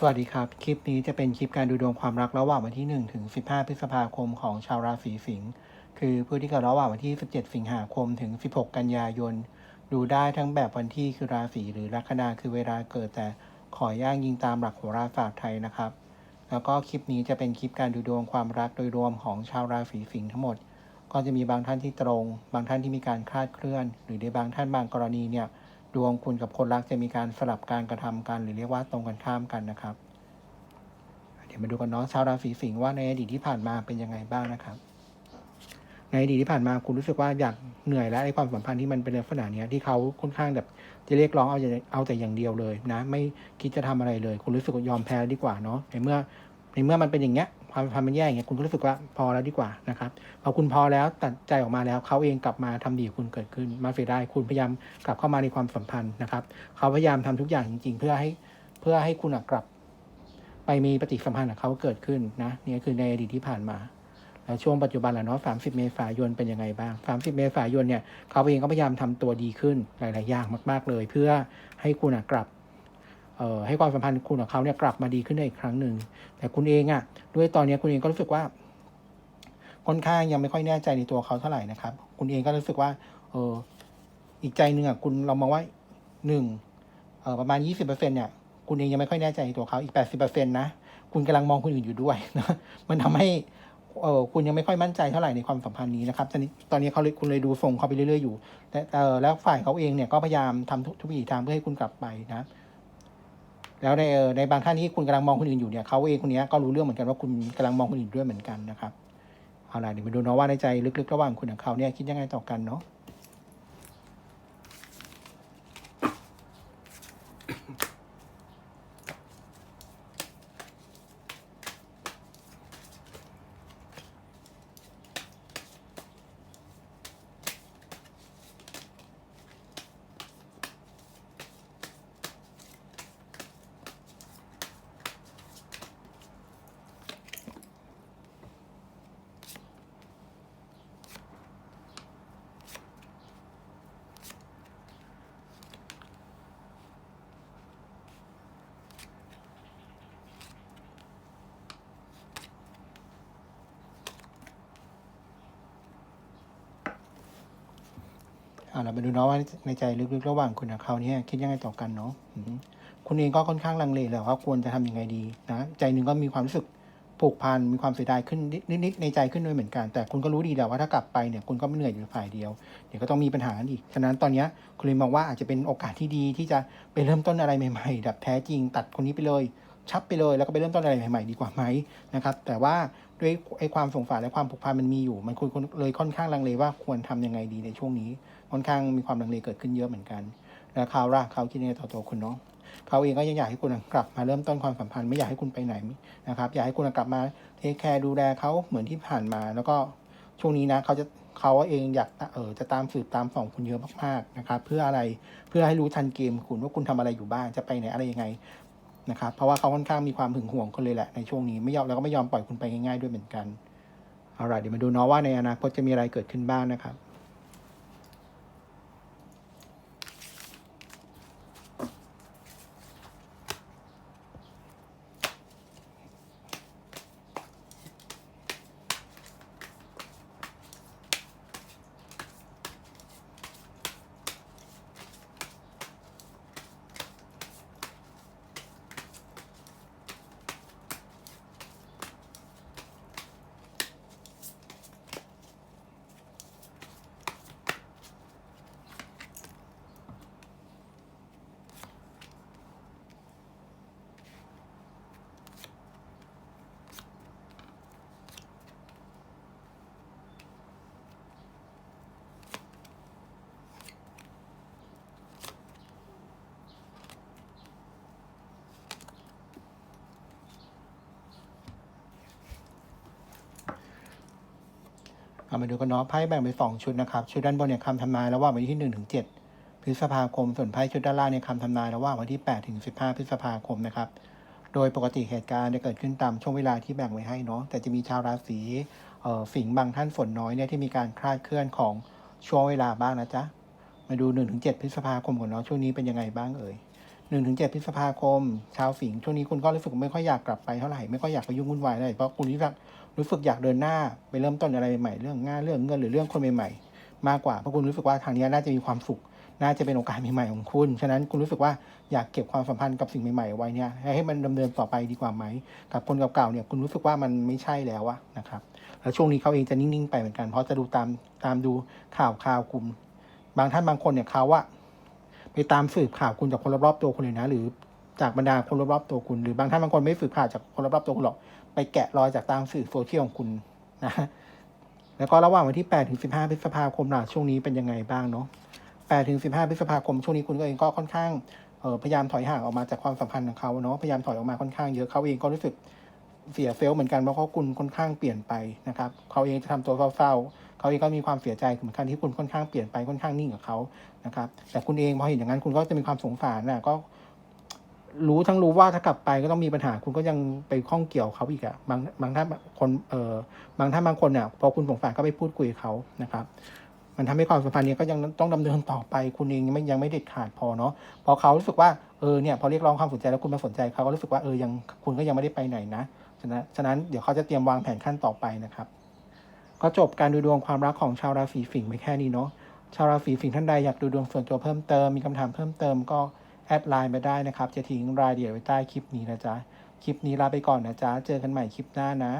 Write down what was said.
สวัสดีครับ คลิปนี้จะเป็นคลิปการดูดวงความรักระหว่างวันที่ 1 ถึง 15 พฤษภาคมของชาวราศีสิงห์คือผู้ที่เกิดระหว่างวันที่ 17 สิงหาคมถึง 16 กันยายน ดูได้ทั้งแบบวันที่คือราศีหรือลัคนาคือเวลาเกิดแต่ขอย่างยิงตามหลักโหราศาสตร์ไทยนะครับ แล้วก็คลิปนี้จะเป็นคลิปการดูดวงความรักโดยรวมของชาวราศีสิงห์ทั้งหมด ก็จะมีบางท่านที่ตรง บางท่านที่มีการคลาดเคลื่อน หรือในบางท่านบางกรณีเนี่ย ดวงคุณกับคนรักจะมีการสลับการกระทำกันหรือเรียกว่าตรงกันข้ามกันนะครับ เดี๋ยวมาดูกันเนาะชาวราศีสิงห์ว่าในอดีตที่ผ่านมาเป็นยังไงบ้างนะครับ ในอดีตที่ผ่านมาคุณรู้สึกว่าอยากเหนื่อยและไอ้ความสัมพันธ์ที่มันเป็นลักษณะนี้ที่เขาค่อนข้างแบบจะเรียกร้องเอาแต่เอาแต่อย่างเดียวเลยนะ ไม่คิดจะทำอะไรเลย คุณรู้สึกยอมแพ้ดีกว่าเนาะในเมื่อในเมื่อมันเป็นอย่างเงี้ย ความสัมพันมันแย่อย่างเงี้ยคุณก็รู้สึกว่าพอแล้วดีกว่านะครับพอคุณพอแล้วตัดใจออกมาแล้วเขาเองกลับมาทำดีกับคุณเกิดขึ้น มาเสียไดายคุณพยายามกลับเข้ามาในความสัมพันธ์นะครับเขาพยายามทำทุกอย่างจริง ๆ เพื่อให้เพื่อให้คุณกลับ ไปมีปฏิสัมพันธ์กับเขาเกิดขึ้นนะนี่คือในอดีตที่ผ่านมาแล้วช่วงปัจจุบันแหละเนาะ 30 เมษายนเป็นยังไงบ้าง 30 เมษายนเนี่ย เขาเองก็พยายามทำตัวดีขึ้นหลาย ๆ อย่างมาก ๆ เลย เพื่อให้คุณกลับ ให้ความสัมพันธ์คุณกับเขาเนี่ยกลับมาดีขึ้นได้อีกครั้งหนึ่ง แต่คุณเองอะด้วยตอนนี้คุณเองก็รู้สึกว่าค่อนข้างยังไม่ค่อยแน่ใจในตัวเขาเท่าไหร่นะครับ คุณเองก็รู้สึกว่า เอออีกใจหนึ่งอะคุณเรามองว่าหนึ่งเออประมาณ20%เปอร์เซ็นเนี่ยคุณเองยังไม่ค่อยแน่ใจในตัวเขาอีก80%นนะคุณกำลังมองคนอื่นอยู่ด้วยนะมันทำให้เออคุณยังไม่ค่อยมั่นใจเท่าไหร่ในความสัมพันธ์นี้นะครับตอนนี้ตอนนี้เขาเลยคุณเลยดูทรงเขาไปเรื่อยๆอยู่แต่เออแล้วฝ่ายเขาเองเนี่ยก็พยายามทำทุกวิถีทางเพื่อให้คุณกลับไปนะ แล้วในในบางท่านที่คุณกำลังมองคนอื่นอยู่เนี่ยเขาเองคนนี้ก็รู้เรื่องเหมือนกันว่าคุณกำลังมองคนอื่นด้วยเหมือนกันนะครับเอาล่ะเดี๋ยวไปดูเนาะว่าในใจลึกๆระหว่างคุณกับเขาเนี่ยคิดยังไงต่อกันเนาะ อาเรามาดูเนาะว่าในใจลึกๆระหว่างคุณกับเขาเนี่ยคิดยังไงต่อกันเนาะคุณเองก็ค่อนข้างลังเลแหละว่าควรจะทำยังไงดีนะใจหนึ่งก็มีความรู้สึกผูกพันมีความเสียดายขึ้นนิดๆในใจขึ้นด้วยเหมือนกัน แต่คุณก็รู้ดีแหละว่าถ้ากลับไปเนี่ยคุณก็ไม่เหนื่อยอยู่ฝ่ายเดียวเดี๋ยวก็ต้องมีปัญหากันอีกฉะนั้นตอนนี้คุณเลยมองว่าอาจจะเป็นโอกาสที่ดีที่จะไปเริ่มต้นอะไรใหม่ๆแบบแท้จริงตัดคนนี้ไปเลย ชับไปเลยแล้วก็ไปเริ่มต้นอะไรใหม่ๆดีกว่าไหมนะครับแต่ว่า ด้วยไอ้ความสงสารและความผูกพันมันมีอยู่ มันคุณเลยค่อนข้างลังเลว่าควรทำยังไงดีในช่วงนี้ ค่อนข้างมีความลังเลเกิดขึ้นเยอะเหมือนกัน แล้วเขาล่ะเขาคิดยังไงต่อตัวคุณเนาะเขาเองก็ยังอยากให้คุณกลับมาเริ่มต้นความสัมพันธ์ไม่อยากให้คุณไปไหนนะครับอยากให้คุณกลับมาเทคแคร์ดูแลเขาเหมือนที่ผ่านมา แล้วก็ช่วงนี้นะเขาจะเขาเองอยากเออจะตามสืบตามส่องคุณเยอะมากๆนะครับเพื่ออะไรเพื่อให้รู้ทันเกมคุณว่าคุณทำอะไรอยู่บ้างจะไปไหนอะไรยังไง นะครับ เพราะว่าเขาค่อนข้างมีความหึงหวงคนเลยแหละในช่วงนี้ไม่ยอมแล้วก็ไม่ยอมปล่อยคุณไปง่ายๆด้วยเหมือนกันเอาล่ะเดี๋ยวมาดูเนาะว่าในอนาคตจะมีอะไรเกิดขึ้นบ้างนะครับ เอามาดูกันเนาะไพ่แบ่งเป็นสองชุดนะครับ ชุดด้านบนเนี่ยคำทำนายระหว่างวันที่หนึ่งถึงเจ็ดพฤษภาคม ส่วนไพ่ชุดด้านล่างเนี่ยคำทำนายระหว่างวันที่แปดถึงสิบห้าพฤษภาคมนะครับ โดยปกติเหตุการณ์จะเกิดขึ้นตามช่วงเวลาที่แบ่งไว้ให้เนาะ แต่จะมีชาวราศีสิงห์บางท่านฝนน้อยเนี่ยที่มีการคลาดเคลื่อนของช่วงเวลาบ้างนะจ๊ะ มาดู1นถึงเพฤษภาคมก่อนเนาะช่วงนี้เป็นยังไงบ้างเอ่ยหนึ่งถึงเจ็ดพฤษภาคม ชาวสิงห์ช่วงนี้คุณก็รู้สึกไม่ค่อยอยากกลับไปเท่าไหร่ไม่ค่อยอยากไปยุ่งวุ่นวายอะไรเพราะคุณรู้สึก รู้สึกอยากเดินหน้าไปเริ่มต้นอะไรใหม่เรื่องงานเรื่องเงินหรือเรื่องคนใหม่ๆ มากกว่าเพราะคุณรู้สึกว่าทางนี้น่าจะมีความสุข น่าจะเป็นโอกาสใหม่ๆของคุณ ฉะนั้นคุณรู้สึกว่าอยากเก็บความสัมพันธ์กับสิ่งใหม่ๆไว้เนี่ยให้มันดำเนินต่อไปดีกว่าไหม กับคนเก่าๆเนี่ยคุณรู้สึกว่ามันไม่ใช่แล้วอะนะครับ แล้วช่วงนี้เขาเองจะนิ่งๆไปเหมือนกันเพราะจะดูตามตามดูข่าวข่าวกลุ่ม บางท่านบางคนเนี่ยเขาอะไปตามสืบข่าวคุณจากคนรอบๆตัวคุณเลยนะ หรือจากบรรดาคนรอบๆตัวคุณหรือบางท่านบางคนไม่สืบข่าวจากคนรอบๆตัวคุณหรอก ไปแกะรอยจากตามสื่อโซเชียลของคุณนะแล้วก็ระหว่างวันที่ 8 ถึง 15 พฤษภาคมล่ะช่วงนี้เป็นยังไงบ้างเนาะ 8 ถึง 15 พฤษภาคมช่วงนี้คุณก็เองก็ค่อนข้างออพยายามถอยห่างออกมาจากความสัมพันธ์ของเขาเนาะ พยายามถอยออกมาค่อนข้างเยอะเขาเองก็รู้สึกเสียเซลล์เหมือนกันเพราะเขาคุณค่อนข้างเปลี่ยนไปนะครับเขาเองจะทำตัวเศร้าๆเขาเองก็มีความเสียใจเหมือนกันที่คุณค่อนข้างเปลี่ยนไปค่อนข้างนิ่งกับเขานะครับ แต่คุณเองพอเห็นอย่างนั้นคุณก็จะมีความสงสารนะก็ รู้ทั้งรู้ว่าถ้ากลับไปก็ต้องมีปัญหาคุณก็ยังไปข้องเกี่ยวเขาอีกอะบางบางท่านคนเอ่อบางท่านบางคนเนี่ยพอคุณสงสารก็ไปพูดคุยเขานะครับ มันทำให้ความสัมพันธ์เนี้ก็ยังต้องดำเนินต่อไป คุณเองยังไม่ยังไม่เด็ดขาดพอเนาะพอเขารู้สึกว่าเออเนี่ยพอเรียกร้องความสนใจแล้วคุณมาสนใจเขาก็รู้สึกว่าเออยังคุณก็ยังไม่ได้ไปไหนนะฉะนั้นฉะนั้นเดี๋ยวเขาจะเตรียมวางแผนขั้นต่อไปนะครับ ก็จบการดูดวงความรักของชาวราศีสิงห์ไปแค่นี้เนาะชาวราศีสิงห์ท่านใดอยากดูดวงส่วนตัวเพิ่มเติมมีคำถามเพิ่มเติมก็ แอดไลน์มาได้นะครับ จะทิ้งรายละเอียดไว้ใต้คลิปนี้นะจ๊ะ คลิปนี้ลาไปก่อนนะจ๊ะ เจอกันใหม่คลิปหน้านะ